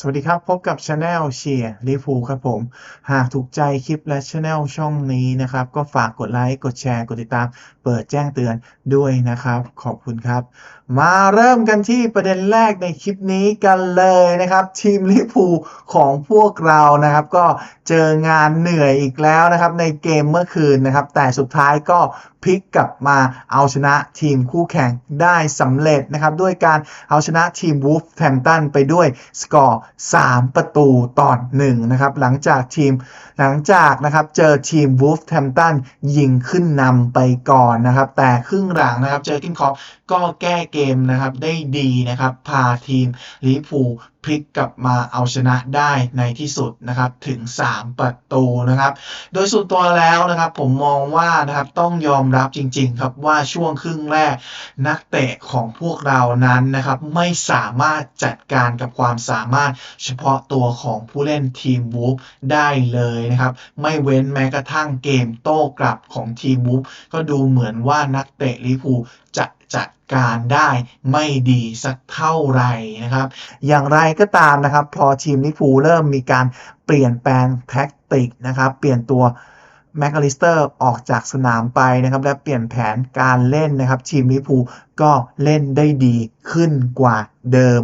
สวัสดีครับ พบกับ Channel เชียร์ลิฟูครับผม หากถูกใจคลิปและ Channel ช่องนี้นะครับ ก็ฝากกดไลค์ กดแชร์ กดติดตาม เปิดแจ้งเตือนด้วยนะครับ ขอบคุณครับ มาเริ่มกันที่ประเด็นแรกในคลิปนี้กันเลยนะครับ ทีมลิฟูของพวกเรานะครับ ก็เจองานเหนื่อยอีกแล้วนะครับ ในเกมเมื่อคืนนะครับ แต่สุดท้ายก็พลิกกลับมาเอาชนะทีมคู่แข่งได้สำเร็จนะครับ ด้วยการเอาชนะทีมวูฟแ a มตันไปด้วยสกอร์3 ประตูต่อ1นะครับหลังจากทีมหลังจากนะครับเจอทีมวูฟแทมตันยิงขึ้นนำไปก่อนนะครับแต่ครึ่งหลังนะครับเจอกินคอปก็แก้เกมนะครับได้ดีนะครับพาทีมลิปู พลิกกลับมาเอาชนะได้ในที่สุดนะครับถึง 3 ประตูนะครับ โดยส่วนตัวแล้วนะครับผมมองว่านะครับต้องยอมรับจริง ๆ ครับว่าช่วงครึ่งแรกนักเตะของพวกเรานั้นนะครับไม่สามารถจัดการกับความสามารถเฉพาะตัวของผู้เล่นทีมวูฟได้เลยนะครับ ไม่เว้นแม้กระทั่งเกมโต้กลับของทีมวูฟก็ดูเหมือนว่านักเตะลิพูจะ จัดการได้ไม่ดีสักเท่าไหร่นะครับ อย่างไรก็ตามนะครับ พอทีมลิฟูลเริ่มมีการเปลี่ยนแปลงแท็กติกนะครับ เปลี่ยนตัว แมคอลิสเตอร์ออกจากสนามไปนะครับ และเปลี่ยนแผนการเล่นนะครับ ทีมลิพูก็เล่นได้ดีขึ้นกว่าเดิม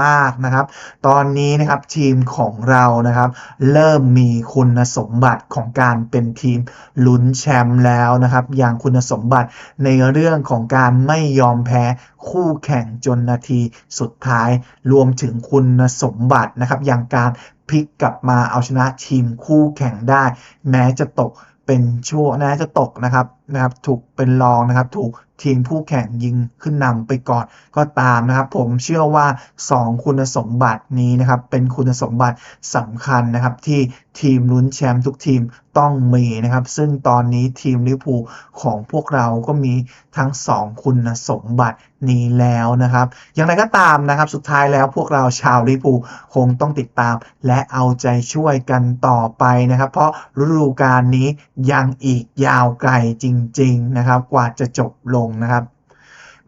มากๆนะครับ ตอนนี้นะครับทีมของเรานะครับ เริ่มมีคุณสมบัติของการเป็นทีมลุ้นแชมป์แล้วนะครับ อย่างคุณสมบัติในเรื่องของการไม่ยอมแพ้คู่แข่งจนนาทีสุดท้าย รวมถึงคุณสมบัตินะครับ อย่างการ พลิกกลับมาเอาชนะทีมคู่แข่งได้ แม้จะตกเป็นช่วงแม้จะตกนะครับนะครับ ถูกเป็นรองนะครับ ถูก ทีมผู้แข่งยิงขึ้นนำไปก่อนก็ตามนะครับผมเชื่อว่า 2 คุณสมบัตินี้นะครับเป็นคุณสมบัติสำคัญนะครับที่ทีมลุ้นแชมป์ทุกทีมต้องมีนะครับ ซึ่งตอนนี้ทีมลิเวอร์พูลของพวกเราก็มีทั้ง 2 คุณสมบัตินี้แล้วนะครับ อย่างไรก็ตามนะครับ สุดท้ายแล้วพวกเราชาวลิเวอร์พูลคงต้องติดตาม และเอาใจช่วยกันต่อไปนะครับ เพราะฤดูกาลนี้ยังอีกยาวไกลจริง ๆ นะครับ กว่าจะจบลงนะครับ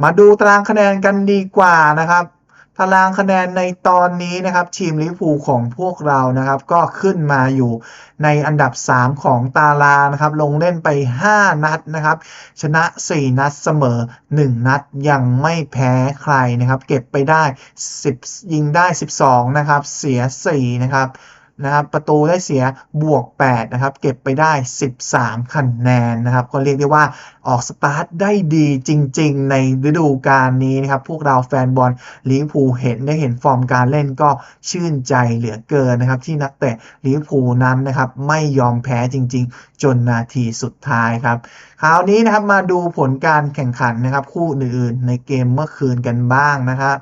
มาดูตารางคะแนนกันดีกว่านะครับ ตารางคะแนนในตอนนี้นะครับ ทีมลิเวอร์พูลของพวกเรานะครับ ก็ขึ้นมาอยู่ในอันดับ 3 ของตารางนะครับ ลงเล่นไป 5 นัดนะครับ ชนะ 4 นัดเสมอ 1 นัดยังไม่แพ้ใครนะครับ เก็บไปได้ 10 ยิงได้ 12 นะครับ เสีย 4 นะครับ นะครับประตูได้เสียบวก8นะครับเก็บไปได้ 13คะแนนนะครับก็เรียกได้ว่าออกสตาร์ทได้ดีจริง ๆ ในฤดูกาลนี้นะครับพวกเราแฟนบอลลิเวอร์พูลเห็นได้เห็นฟอร์มการเล่นก็ชื่นใจเหลือเกินนะครับที่นักเตะลิเวอร์พูลนั้นนะครับไม่ยอมแพ้จริง ๆ จนนาทีสุดท้ายครับคราวนี้นะครับมาดูผลการแข่งขันนะครับคู่อื่นๆในเกมเมื่อคืนกันบ้างนะครับ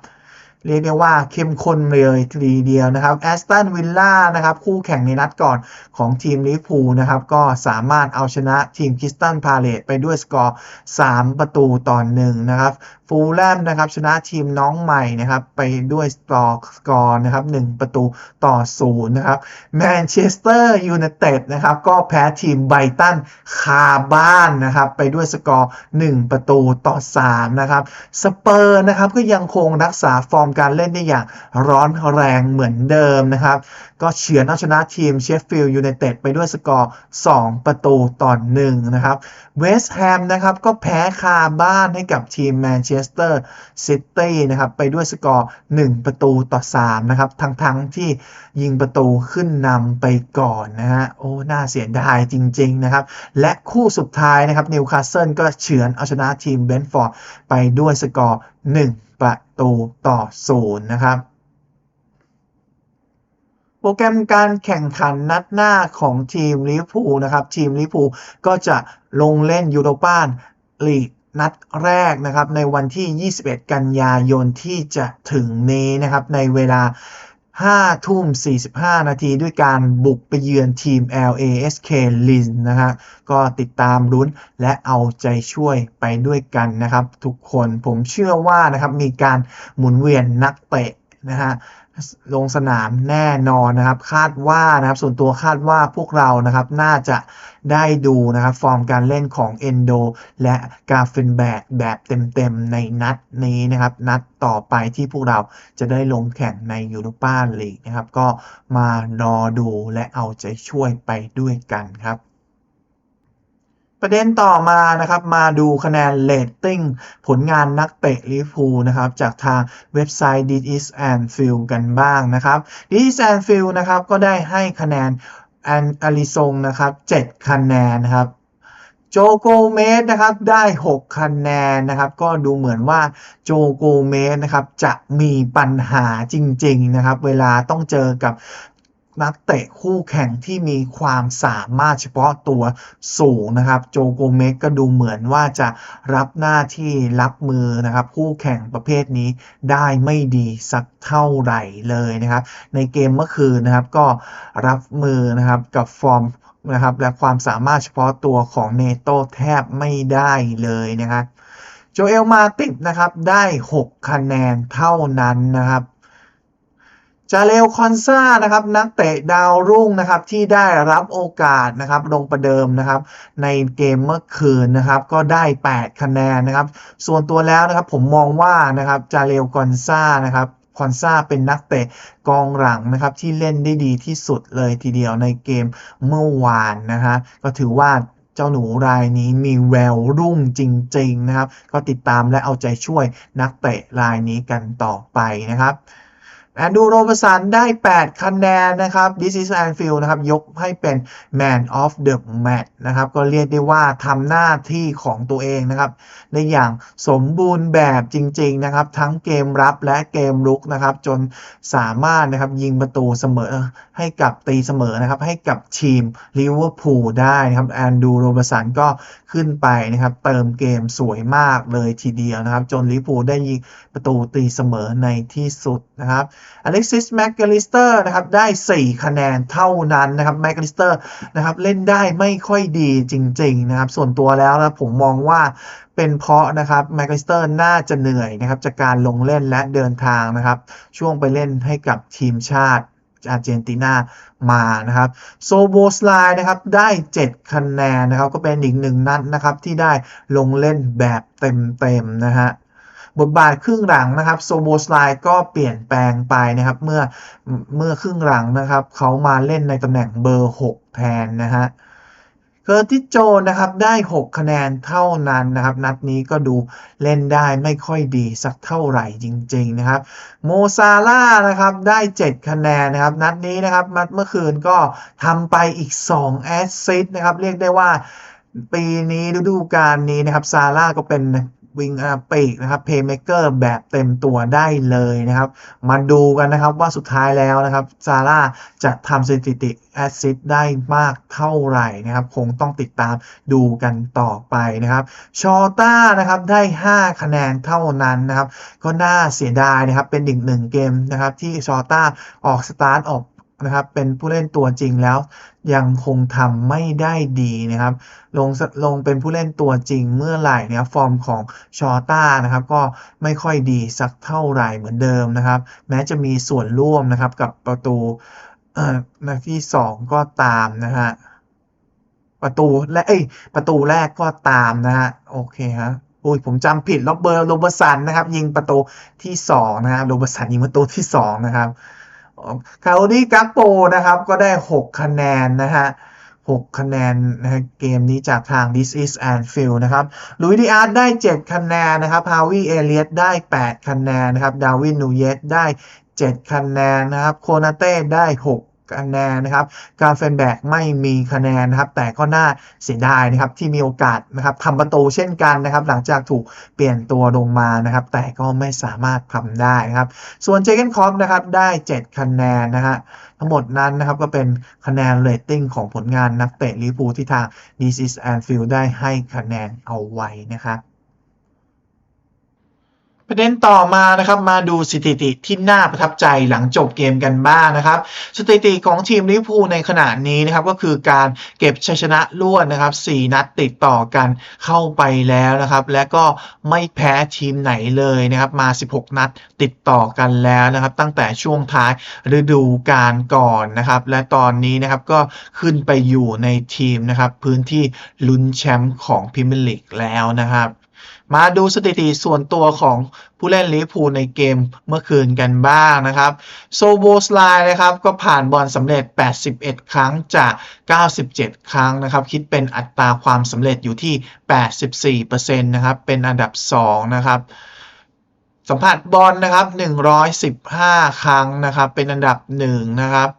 เรียกได้ว่าเข้มข้นเลยทีเดียวนะครับแอสตันวิลล่านะครับคู่แข่งในนัดก่อนของทีมลิเวอร์พูลนะครับก็สามารถเอาชนะทีมคิสตันพาเลตไปด้วยสกอร์ 3 ประตูต่อหนึ่งนะครับฟูลแลมนะครับชนะทีมน้องใหม่นะครับไปด้วยสกอร์สกอร์นะครับ1ประตูต่อศูนย์นะครับแมนเชสเตอร์ยูไนเต็ดนะครับก็แพ้ทีมไบตันคาบ้านนะครับไปด้วยสกอร์ 1 ประตูต่อ3นะครับสเปอร์นะครับก็ยังคงรักษาฟอร์มการเล่นได้อย่างร้อนแรงเหมือนเดิมนะครับ ก็เฉือนเอาชนะทีมเชฟฟิลด์ยูไนเต็ดไปด้วยสกอร์ 2 ประตูต่อ1นะครับเวสต์แฮมนะครับก็แพ้คาบ้านให้กับทีมแมนเชสเตอร์ซิตี้นะครับไปด้วยสกอร์ 1 ประตูต่อ3นะครับทั้งๆทที่ยิงประตูขึ้นนำไปก่อนนะฮะโอ้น่าเสียดายจริง ๆ นะครับ และคู่สุดท้ายนะครับนิวคาสเซิลก็เฉือนเอาชนะทีมเบนฟอร์ดไปด้วยสกอร์ 1 ประตูต่อ0นะครับ โปรแกรมการแข่งขันนัดหน้าของทีมลิเวอร์พูลนะครับ ทีมลิเวอร์พูลก็จะลงเล่นยูโรปาลีกนัดแรกนะครับในวันที่ 21 กันยายนที่จะถึงนี้นะครับในเวลา 5 ทุ่ม 45 นาทีด้วยการบุกไปเยือนทีม LASK ลินนะฮะก็ติดตามลุ้นและเอาใจช่วยไปด้วยกันนะครับ ทุกคนผมเชื่อว่านะครับมีการหมุนเวียนนักเตะ นะฮะลงสนามแน่นอนนะครับ คาดว่านะครับส่วนตัวคาดว่าพวกเรานะครับน่าจะได้ดูนะครับ ฟอร์มการเล่นของเอนโดและกาเฟนแบกแบบเต็มๆในนัดนี้นะครับ นัดต่อไปที่พวกเราจะได้ลงแข่งในยูโรปาลีกนะครับ ก็มารอดูและเอาใจช่วยไปด้วยกันครับ ประเด็นต่อมานะครับมาดูคะแนนเรตติ้งผลงานนักเตะลิเวอร์พูนะครับจากทางเว็บไซต์ This is Anfield กันบ้างนะครับ This is Anfield นะครับก็ได้ให้คะแนนแอนอลิซงนะครับ7คะแนนนะครับโจโกเมสนะครับได้ 6 คะแนนนะครับ ก็ดูเหมือนว่าโจโกเมสนะครับจะมีปัญหาจริง ๆ นะครับ เวลาต้องเจอกับ นักเตะคู่แข่งที่มีความสามารถเฉพาะตัวสูงนะครับ โจโกเมสก็ดูเหมือนว่าจะรับหน้าที่รับมือนะครับคู่แข่งประเภทนี้ได้ไม่ดีสักเท่าไหร่เลยนะครับ ในเกมเมื่อคืนนะครับก็รับมือนะครับกับฟอร์มนะครับและความสามารถเฉพาะตัวของเนโตแทบไม่ได้เลยนะครับโจเอลมาติดนะครับได้ 6 คะแนนเท่านั้นนะครับ จาเลวคอนซานะครับนักเตะดาวรุ่งนะครับที่ได้รับโอกาสนะครับลงประเดิมนะครับในเกมเมื่อคืนนะครับก็ได้ 8 คะแนนนะครับ ส่วนตัวแล้วนะครับผมมองว่านะครับจาเลวคอนซานะครับคอนซาเป็นนักเตะกองหลังนะครับที่เล่นได้ดีที่สุดเลยทีเดียวในเกมเมื่อวานนะฮะก็ถือว่าเจ้าหนูรายนี้มีแววรุ่งจริง ๆ นะครับ ก็ติดตามและเอาใจช่วยนักเตะรายนี้กันต่อไปนะครับ แอนดูโรบสันได้ 8 คะแนนนะครับ This is Anfield นะครับ ยกให้เป็น Man of the Match นะครับ ก็เรียกได้ว่าทำหน้าที่ของตัวเองนะครับ ได้อย่างสมบูรณ์แบบจริง ๆ นะครับ ทั้งเกมรับและเกมรุกนะครับ จนสามารถนะครับ ยิงประตูเสมอให้กับตีเสมอนะครับ ให้กับทีมลิเวอร์พูลได้นะครับแอนดูโรบสันก็ขึ้นไปนะครับ เติมเกมสวยมากเลยทีเดียวนะครับ จนลิเวอร์พูลได้ยิงประตูตีเสมอในที่สุดนะครับอเล็กซิสแม c ก a ลิสเตอร์นะครับได้ 4 คะแนนเท่านั้นนะครับแม c ก a ลิสเตอร์นะครับเล่นได้ไม่ค่อยดีจริงๆนะครับส่วนตัวแล้วนะผมมองว่าเป็นเพราะนะครับแม c กลิสเตอร์น่าจะเหนื่อยนะครับจากการลงเล่นและเดินทางนะครับ ช่วงไปเล่นให้กับทีมชาติอาร์เจนตินามานะครับโซโบสไลนะครับได้ 7 คะแนนนะครับก็เป็นอีกหนึ่งนัดนะครับที่ได้ลงเล่นแบบเต็มๆนะฮะ บทบาทครึ่งหลังนะครับโซโบสไลก็เปลี่ยนแปลงไปนะครับเมื่อเมื่อครึ่งหลังนะครับเขามาเล่นในตำแหน่งเบอร์ 6 แทนนะฮะเกอร์ติโจนะครับได้ 6 คะแนนเท่านั้นนะครับ นัดนี้ก็ดูเล่นได้ไม่ค่อยดีสักเท่าไหร่จริง ๆ นะครับ โมซาร่านะครับได้ 7 คะแนนนะครับ นัดนี้นะครับนัดเมื่อคืนก็ทำไปอีก 2 แอสซิสต์นะครับ เรียกได้ว่าปีนี้ฤดูกาลนี้นะครับซาร่าก็เป็น วิงอาปีกนะครับเพย์เมเกอร์แบบเต็มตัวได้เลยนะครับ มาดูกันนะครับว่าสุดท้ายแล้วนะครับซาร่าจะทำสถิติแอสซิสได้มากเท่าไหร่นะครับ คงต้องติดตามดูกันต่อไปนะครับ ชอต้านะครับได้ 5 คะแนนเท่านั้นนะครับ ก็น่าเสียดายนะครับเป็นอีกหนึ่งเกมนะครับที่ชอต้าออกสตาร์ทออก นะครับเป็นผู้เล่นตัวจริงแล้วยังคงทำไม่ได้ดีนะครับลงลงเป็นผู้เล่นตัวจริงเมื่อไหร่เนี่ยฟอร์มของชอต้านะครับก็ไม่ค่อยดีสักเท่าไหร่เหมือนเดิมนะครับ แม้จะมีส่วนร่วมนะครับกับประตูนาทีสองก็ตามนะฮะประตูและเอ้ยประตูแรกก็ตามนะฮะโอเคฮะอุ้ยผมจำผิดล็อบเบอร์โรเบอร์สันนะครับ ยิงประตูที่สองนะฮะโรเบอร์สันยิงประตูที่สองนะครับ คาโอดี้กักโปนะครับก็ได้ 6 คะแนนนะฮะ6 คะแนนนะฮะเกมนี้จากทาง This is Anfield นะครับลุยดิอาร์ตได้ 7 คะแนนนะครับฮาวิเอเลียตได้ 8 คะแนนนะครับดาวินนูเยสได้ 7 คะแนนนะครับโคนาเต้ได้ 6 คะแนนนะครับกาเฟนแบกไม่มีคะแนนนะครับแต่ก็น่าเสียดายนะครับที่มีโอกาสนะครับทำประตูเช่นกันนะครับหลังจากถูกเปลี่ยนตัวลงมานะครับแต่ก็ไม่สามารถทำได้นะครับส่วนเจเกนคอปนะครับได้ 7 คะแนนนะฮะทั้งหมดนั้นนะครับก็เป็นคะแนนเรตติ้งของผลงานนักเตะลิเวอร์พูลที่ทาง This is Anfield ได้ให้คะแนนเอาไว้นะครับ ประเด็นต่อมานะครับมาดูสถิติที่น่าประทับใจหลังจบเกมกันบ้างนะครับ สถิติของทีมลิเวอร์พูลในขณะนี้นะครับก็คือการเก็บชัยชนะรวดนะครับ 4 นัดติดต่อกันเข้าไปแล้วนะครับ และก็ไม่แพ้ทีมไหนเลยนะครับมา 16 นัดติดต่อกันแล้วนะครับ ตั้งแต่ช่วงท้ายฤดูกาลก่อนนะครับ และตอนนี้นะครับก็ขึ้นไปอยู่ในทีมนะครับพื้นที่ลุ้นแชมป์ของพรีเมียร์ลีกแล้วนะครับ มาดูสถิติส่วนตัวของผู้เล่นลิเวอร์พูลในเกมเมื่อคืนกันบ้างนะครับ โซโบสไลนะครับก็ผ่านบอลสำเร็จ 81 ครั้งจาก 97 ครั้งนะครับ คิดเป็นอัตราความสำเร็จอยู่ที่ 84%นะครับ เป็นอันดับ 2 นะครับสัมผัสบอลนะครับ 115 ครั้งนะครับ เป็นอันดับ 1 นะครับ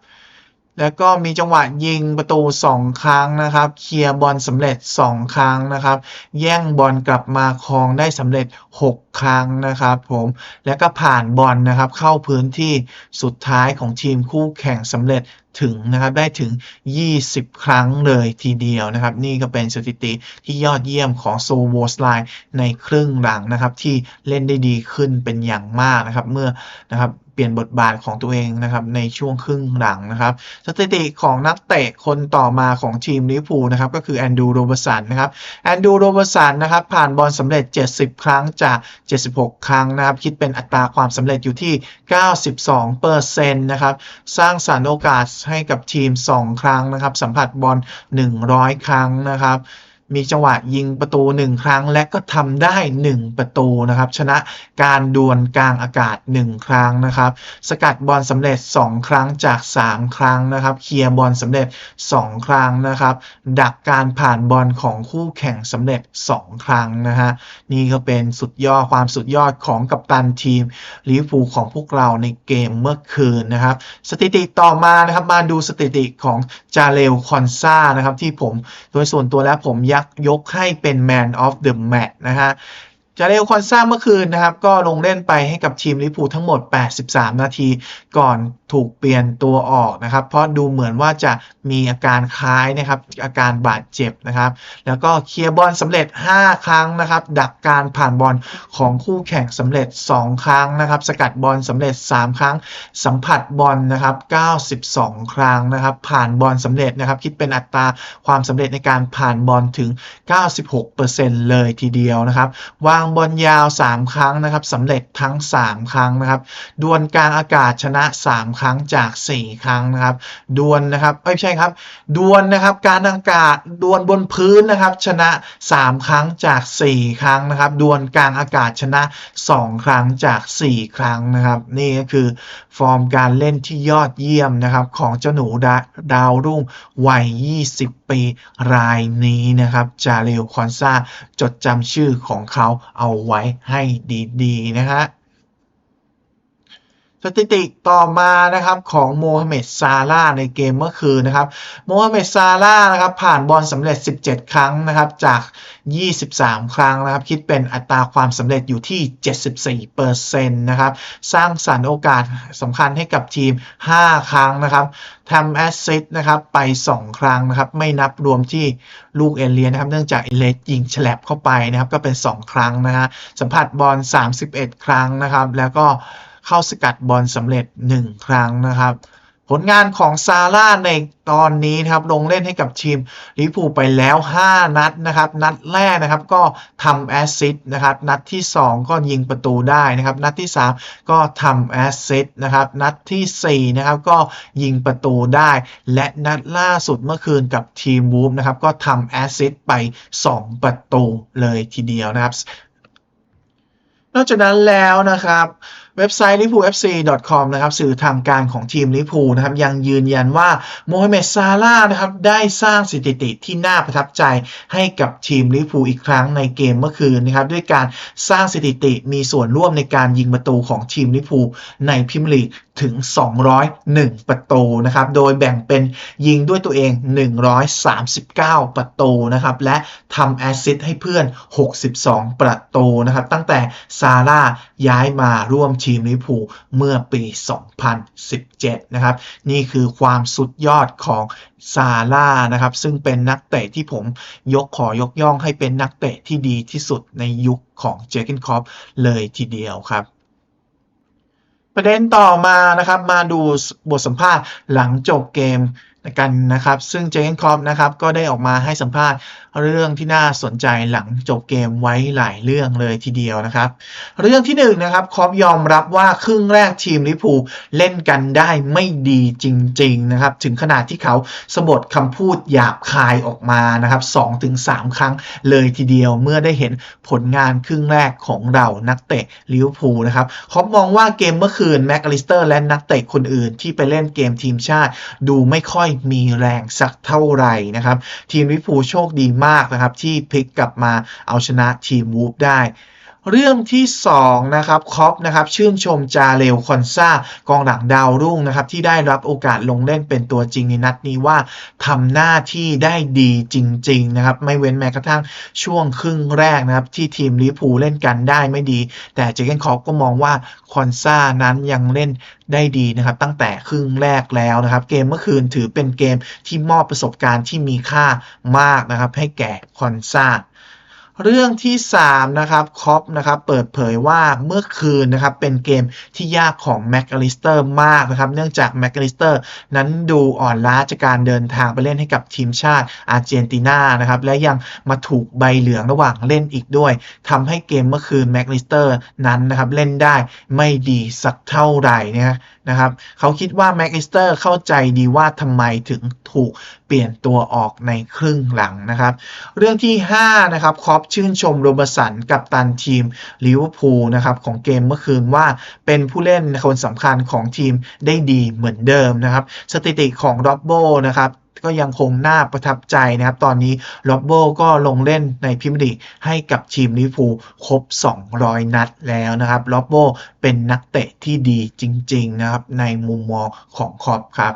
แล้วก็มีจังหวะยิงประตู 2 ครั้งนะครับ เคลียร์บอลสำเร็จ 2 ครั้งนะครับ แย่งบอลกลับมาครองได้สำเร็จ 6 ครั้งนะครับผมแล้วก็ผ่านบอลนะครับเข้าพื้นที่สุดท้ายของทีมคู่แข่งสำเร็จถึงนะครับได้ถึง 20 ครั้งเลยทีเดียวนะครับ นี่ก็เป็นสถิติที่ยอดเยี่ยมของโซโวสไลน์ในครึ่งหลังนะครับ ที่เล่นได้ดีขึ้นเป็นอย่างมากนะครับ เมื่อนะครับ ปลี่ยนบทบาทของตัวเองนะครับในช่วงครึ่งหลังนะครับ สถิติของนักเตะคนต่อมาของทีมลิเวอร์พูลนะครับก็คือแอนดูโรเบร์สันนะครับแอนดูโรเบร์สันนะครับผ่านบอลสำเร็จ 70 ครั้งจาก 76 ครั้งนะครับคิดเป็นอัตราความสำเร็จอยู่ที่ 92เปอร์เซ็นต์นะครับสร้างสรรค์โอกาสให้กับทีม 2 ครั้งนะครับสัมผัสบอล 100 ครั้งนะครับ มีจังหวะยิงประตู 1 ครั้ง และก็ทำได้ 1 ประตูนะครับ ชนะการดวลกลางอากาศ 1 ครั้งนะครับ สกัดบอลสำเร็จ 2 ครั้งจาก 3 ครั้งนะครับเคลียร์บอลสำเร็จ 2 ครั้งนะครับ ดักการผ่านบอลของคู่แข่งสำเร็จ 2 ครั้งนะฮะนี่ก็เป็นสุดยอดความสุดยอดของกัปตันทีมลิเวอร์พูลของพวกเราในเกมเมื่อคืนนะครับ สถิติต่อมานะครับมาดูสถิติของจาเลวคอนซานะครับที่ผมโดยส่วนตัวแล้วผมยัักยกให้เป็น Man of the Match นะฮะ จาเรลคอนซ่าเมื่อคืนนะครับ ก็ลงเล่นไปให้กับทีมลิเวอร์พูทั้งหมด 83 นาที ก่อนถูกเปลี่ยนตัวออกนะครับ เพราะดูเหมือนว่าจะมีอาการคล้ายนะครับ อาการบาดเจ็บนะครับ แล้วก็เคลียร์บอลสำเร็จ 5 ครั้งนะครับ ดักการผ่านบอลของคู่แข่งสำเร็จ 2 ครั้งนะครับ สกัดบอลสำเร็จ 3 ครั้ง สัมผัสบอลนะครับ 92 ครั้งนะครับ ผ่านบอลสำเร็จนะครับ คิดเป็นอัตราความสำเร็จในการผ่านบอลถึง 96%เลยทีเดียวนะครับวางบอลยาว 3 ครั้งนะครับสำเร็จทั้ง 3 ครั้งนะครับดวลกลางอากาศชนะ 3 ครั้งจาก 4 ครั้งนะครับดวลนะครับไม่ใช่ครับดวลนะครับการอากาศดวลบนพื้นนะครับ ชนะ 3 ครั้งจาก 4 ครั้งนะครับดวลกลางอากาศชนะ 2 ครั้งจาก 4 ครั้งนะครับนี่ก็คือฟอร์มการเล่นที่ยอดเยี่ยมนะครับของเจ้าหนูดาดาวรุ่งวัย 20 ปีรายนี้นะครับ จาเรลคอนซาจดจำชื่อของเขาเอาไว้ให้ดี ๆ นะฮะ สถิติต่อมานะครับของโมฮัมเหม็ดซาลาในเกมเมื่อคืนนะครับโมฮัมเหม็ดซาลานะครับผ่านบอลสำเร็จ 17 ครั้งนะครับจาก 23 ครั้งนะครับคิดเป็นอัตราความสำเร็จอยู่ที่ 74%นะครับสร้างสรรค์โอกาสสำคัญให้กับทีม 5 ครั้งนะครับทำแอสซิสต์นะครับไป 2 ครั้งนะครับไม่นับรวมที่ลูกเอเลียนนะครับเนื่องจากเอเลสยิงฉลับเข้าไปนะครับก็เป็น 2 ครั้งนะฮะสัมผัสบอล 31 ครั้งนะครับแล้วก็ เข้าสกัดบอลสำเร็จ 1 ครั้งนะครับ ผลงานของซาร่าในตอนนี้นะครับลงเล่นให้กับทีมลิเวอร์พูลไปแล้ว 5 นัดนะครับ นัดแรกนะครับก็ทำแอสซิสต์นะครับ นัดที่ 2 ก็ยิงประตูได้นะครับ นัดที่ 3 ก็ทำแอสซิสต์นะครับ นัดทีสี่ 4 นะครับก็ยิงประตูได้ และนัดล่าสุดเมื่อคืนกับทีมวูฟนะครับก็ทำแอสซิสต์ไป 2 ประตูเลยทีเดียวนะครับนอกจากนั้นแล้วนะครับ เว็บไซต์ liverpoolfc.com นะครับสื่อทางการของทีมลิเวอร์พูลนะครับยังยืนยันว่าโมฮัมเหม็ดซาร่าห์นะครับได้สร้างสถิติที่น่าประทับใจให้กับทีมลิเวอร์พูลอีกครั้งในเกมเมื่อคืนนะครับด้วยการสร้างสถิติมีส่วนร่วมในการยิงประตูของทีมลิเวอร์พูลในพรีเมียร์ลีก ถึง 201 ประตูนะครับ โดยแบ่งเป็นยิงด้วยตัวเอง 139 ประตูนะครับ และทำแอสซิสต์ให้เพื่อน 62 ประตูนะครับ ตั้งแต่ซาร่าย้ายมาร่วมทีมลิพูเมื่อปี 2017 นะครับ นี่คือความสุดยอดของซาร่านะครับ ซึ่งเป็นนักเตะที่ผมยกขอยกย่องให้เป็นนักเตะที่ดีที่สุดในยุคของเจอร์เกนคอปเลยทีเดียวครับ ประเด็นต่อมานะครับ มาดูบทสัมภาษณ์หลังจบเกม กันนะครับ ซึ่งเจนคอปนะครับก็ได้ออกมาให้สัมภาษณ์เรื่องที่น่าสนใจหลังจบเกมไว้หลายเรื่องเลยทีเดียวนะครับ เรื่องที่หนึ่งนะครับคอปยอมรับว่าครึ่งแรกทีมลิพูเล่นกันได้ไม่ดีจริง ๆนะครับ ถึงขนาดที่เขาสะบดคำพูดหยาบคายออกมานะครับ2-3 ครั้งเลยทีเดียวเมื่อได้เห็นผลงานครึ่งแรกของเรานักเตะลิเวอร์พูลนะครับคอปมองว่าเกมเมื่อคืนแม็กอลิสเตอร์และนักเตะคนอื่นที่ไปเล่นเกมทีมชาติ ดูไม่ค่อยมีแรงสักเท่าไหร่นะครับ ทีมลิพูโชคดีมากนะครับ ที่พลิกกลับมาเอาชนะทีมวูฟได้ เรื่องที่2นะครับคอปนะครับชื่นชมจาเรลคอนซากองหลังดาวรุ่งนะครับที่ได้รับโอกาสลงเล่นเป็นตัวจริงในนัดนี้ว่าทำหน้าที่ได้ดีจริงๆนะครับไม่เว้นแม้กระทั่งช่วงครึ่งแรกนะครับที่ทีมลิพูเล่นกันได้ไม่ดี แต่เจเกนคอปก็มองว่าคอนซานั้นยังเล่นได้ดีนะครับตั้งแต่ครึ่งแรกแล้วนะครับเกมเมื่อคืนถือเป็นเกมที่มอบประสบการณ์ที่มีค่ามากนะครับให้แก่คอนซา เรื่องที่ 3 นะครับคอปนะครับเปิดเผยว่าเมื่อคืนนะครับเป็นเกมที่ยากของแม็กอลิสเตอร์มากนะครับเนื่องจากแม็กอลิสเตอร์นั้นดูอ่อนล้าจากการเดินทางไปเล่นให้กับทีมชาติอาร์เจนตินานะครับและยังมาถูกใบเหลืองระหว่างเล่นอีกด้วยทำให้เกมเมื่อคืนแม็กอลิสเตอร์นั้นนะครับเล่นได้ไม่ดีสักเท่าไหร่นะ นะครับเขาคิดว่าแม็กอิสเตอร์เข้าใจดีว่าทำไมถึงถูกเปลี่ยนตัวออกในครึ่งหลังนะครับ เรื่องที่5นะครับคอปชื่นชมโรบสันกับตันทีมลิเวอร์พูลนะครับของเกมเมื่อคืนว่าเป็นผู้เล่นคนสำคัญของทีมได้ดีเหมือนเดิมนะครับ สถิติของร็อบโบนะครับ ก็ยังคงน่าประทับใจนะครับ ตอนนี้ล็อบโบก็ลงเล่นในพิมพ์ลีกให้กับทีมลิเวอร์พูลครบ 200 นัดแล้วนะครับล็อบโบเป็นนักเตะที่ดีจริง ๆ นะครับ ในมุมมองของคอปครับ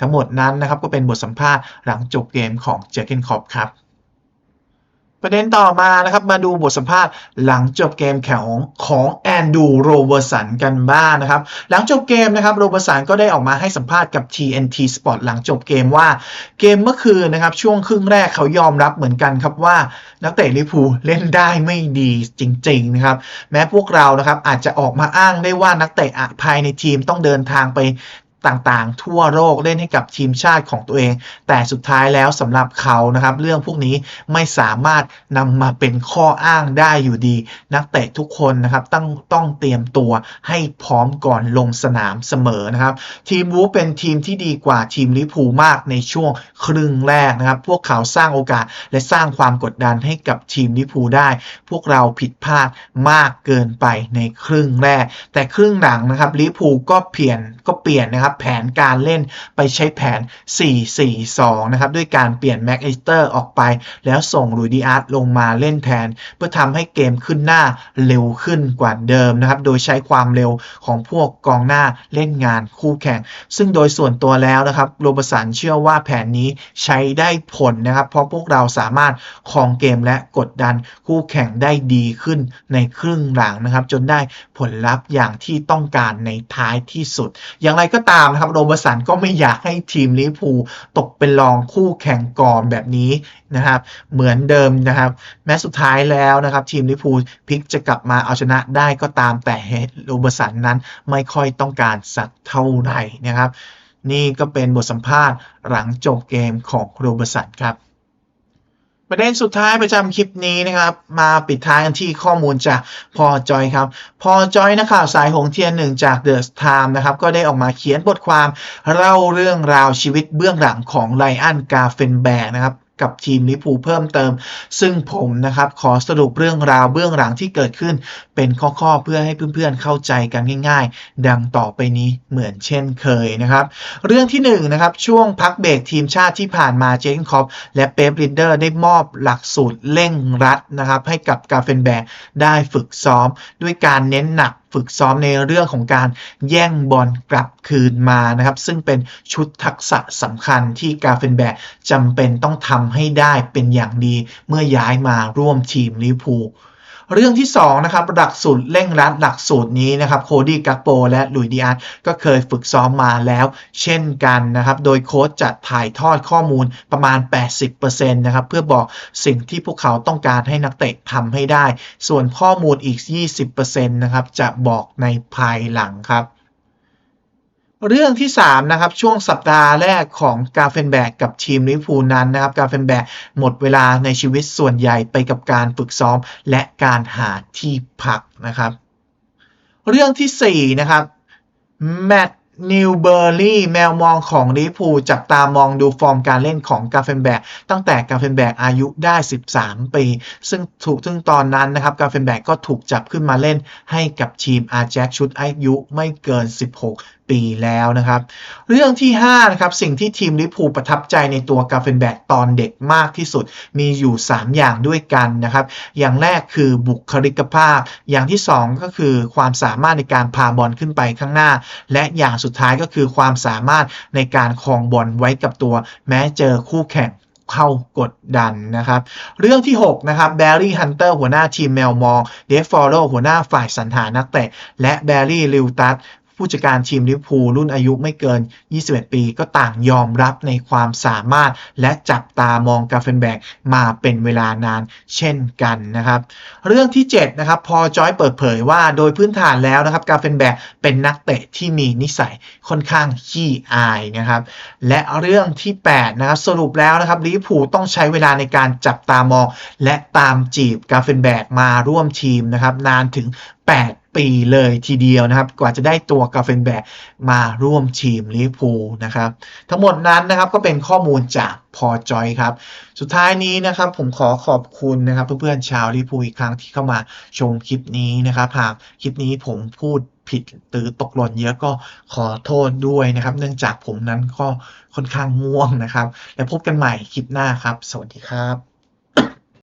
ทั้งหมดนั้นนะครับก็เป็นบทสัมภาษณ์หลังจบเกมของเจอร์เกนคอปครับ ประเด็นต่อมานะครับ มาดูบทสัมภาษณ์หลังจบเกมแข่งของแอนดูโรเบอร์สันกันบ้างนะครับ หลังจบเกมนะครับโรเบอร์สันก็ได้ออกมาให้สัมภาษณ์กับ TNT Sport หลังจบเกมว่าเกมเมื่อคืนนะครับ ช่วงครึ่งแรกเขายอมรับเหมือนกันครับว่า นักเตะลิพูเล่นได้ไม่ดีจริงๆนะครับ แม้พวกเรานะครับอาจจะออกมาอ้างได้ว่านักเตะภายในทีมต้องเดินทางไป ต่างๆ ทั่วโลกเล่นให้กับทีมชาติของตัวเอง แต่สุดท้ายแล้วสำหรับเขานะครับ เรื่องพวกนี้ไม่สามารถนำมาเป็นข้ออ้างได้อยู่ดี นักเตะทุกคนนะครับต้องต้องเตรียมตัวให้พร้อมก่อนลงสนามเสมอนะครับ ทีมวูเป็นทีมที่ดีกว่าทีมลิพูมากในช่วงครึ่งแรกนะครับ พวกเขาสร้างโอกาสและสร้างความกดดันให้กับทีมลิพูได้ พวกเราผิดพลาดมากเกินไปในครึ่งแรก แต่ครึ่งหลังนะครับลิพูก็เปลี่ยนก็เปลี่ยนนะครับแผนการเล่นไปใช้แผน 4-4-2 นะครับด้วยการเปลี่ยนแม็กอิสเตอร์ออกไป แล้วส่งลุยดิอาร์ตลงมาเล่นแทน เพื่อทำให้เกมขึ้นหน้าเร็วขึ้นกว่าเดิมนะครับโดยใช้ความเร็วของพวกกองหน้าเล่นงานคู่แข่ง ซึ่งโดยส่วนตัวแล้วนะครับโรบสันเชื่อว่าแผนนี้ใช้ได้ผลนะครับ เพราะพวกเราสามารถครองเกมและกดดันคู่แข่งได้ดีขึ้นในครึ่งหลังนะครับ จนได้ผลลัพธ์อย่างที่ต้องการในท้ายที่สุดอย่างไรก็ตามนะครับโรบสันก็ไม่อยากให้ทีมลิเวอร์พูลตกเป็นรองคู่แข่งก่อนแบบนี้นะครับ เหมือนเดิมนะครับ แม้สุดท้ายแล้วนะครับ ทีมลิเวอร์พูลพลิกจะกลับมาเอาชนะได้ก็ตามแต่โรบสันนั้นไม่ค่อยต้องการสักเท่าไหร่นะครับ นี่ก็เป็นบทสัมภาษณ์หลังจบเกมของโรเบอร์สันครับ ประเด็นสุดท้ายประจำคลิปนี้นะครับ มาปิดท้ายกันที่ข้อมูลจากพอจอยครับ พอจอยนักข่าวสายหงเทียนหนึ่งจากเดอะไทม์นะครับ ก็ได้ออกมาเขียนบทความเล่าเรื่องราวชีวิตเบื้องหลังของไลอันกาเฟนแบกนะครับ กับทีมลิพูเพิ่มเติม ซึ่งผมนะครับขอสรุปเรื่องราวเบื้องหลังที่เกิดขึ้น เป็นข้อๆเพื่อให้เพื่อนๆเข้าใจกันง่ายๆ ดังต่อไปนี้เหมือนเช่นเคยนะครับ เรื่องที่1นงนะครับช่วงพักเบรกทีมชาติที่ผ่านมาเจนคอปและเป๊ปรินเดอร์ได้มอบหลักสูตรเร่งรัดนะครับให้กับกาเฟนแบกได้ฝึกซ้อม ด้วยการเน้นหนัก ฝึกซ้อมในเรื่องของการแย่งบอลกลับคืนมานะครับ ซึ่งเป็นชุดทักษะสำคัญที่กาเฟนแบกจำเป็นต้องทำให้ได้เป็นอย่างดี เมื่อย้ายมาร่วมทีมลิเวอร์พูล เรื่องที่2นะครับหลักสูตรเร่งรัดหลักสูตรนี้นะครับโคดี้กัปโปและลุยดิอาร์ก็เคยฝึกซ้อมมาแล้ว เช่นกันนะครับ โดยโค้ชจะถ่ายทอดข้อมูลประมาณ 80%นะครับเพื่อบอกสิ่งที่พวกเขาต้องการให้นักเตะทำให้ได้ ส่วนข้อมูลอีก 20%นะครับจะบอกในภายหลังครับ เรื่องที่3นะครับช่วงสัปดาห์แรกของกาเฟนแบกกับทีมลิเวอร์พูนั้นนะครับกาเฟนแบกหมดเวลาในชีวิตส่วนใหญ่ไปกับการฝึกซ้อมและการหาที่พักนะครับ เรื่องทีสี่4นะครับแมตนิวเบอร์รี่แมวมองของลิพูจับตามองดูฟอร์มการเล่นของกาเฟนแบกตั้งแต่กาเฟนแบกอายุได้ 13 ปี ซึ่งถูกซึ่งตอนนั้นนะครับกาเฟนแบกก็ถูกจับขึ้นมาเล่นให้กับทีมอาแจ็คชุดอายุไม่เกิน 16 ปีแล้วนะครับ เรื่องที่5นะครับสิ่งที่ทีมลิพูประทับใจในตัวกาเฟนแบกตอนเด็กมากที่สุด มีอยู่ 3 อย่างด้วยกันนะครับ อย่างแรกคือบุคลิกภาพ อย่างที่ 2 ก็คือความสามารถในการพาบอลขึ้นไปข้างหน้า และอย่างสุดท้ายก็คือความสามารถในการครองบอลไว้กับตัว แม้เจอคู่แข่งเข้ากดดันนะครับ เรื่องที่ 6 นะครับแบร์รี่ฮันเตอร์หัวหน้าทีมแมวมอง เดฟฟอร์โลหัวหน้าฝ่ายสรรหานักเตะ และแบร์รี่ลิวตัส ผู้จัดการทีมลิเวอร์พูลรุ่นอายุไม่เกิน 21 ปี ก็ต่างยอมรับในความสามารถ และจับตามองกาเฟนแบกมาเป็นเวลานานเช่นกันนะครับ เรื่องที่ 7 นะครับ พอจอยเปิดเผยว่าโดยพื้นฐานแล้วนะครับกาเฟนแบกเป็นนักเตะที่มีนิสัยค่อนข้างขี้อายนะครับ และเรื่องที่ 8 นะครับ สรุปแล้วนะครับลิเวอร์พูลต้องใช้เวลาในการจับตามอง และตามจีบกาเฟนแบกมาร่วมทีมนะครับนานถึง 8 ปีเลยทีเดียวนะครับ กว่าจะได้ตัวกาเฟนแบกมาร่วมทีมลิเวอร์พูลนะครับ ทั้งหมดนั้นนะครับก็เป็นข้อมูลจากพอจอยครับ สุดท้ายนี้นะครับผมขอขอบคุณนะครับเพื่อนๆชาวลิเวอร์พูลอีกครั้งที่เข้ามาชมคลิปนี้นะครับหากคลิปนี้ผมพูดผิดหรือตกหล่นเยอะก็ขอโทษด้วยนะครับ เนื่องจากผมนั้นก็ค่อนข้างง่วงนะครับ แล้วพบกันใหม่คลิปหน้าครับ สวัสดีครับ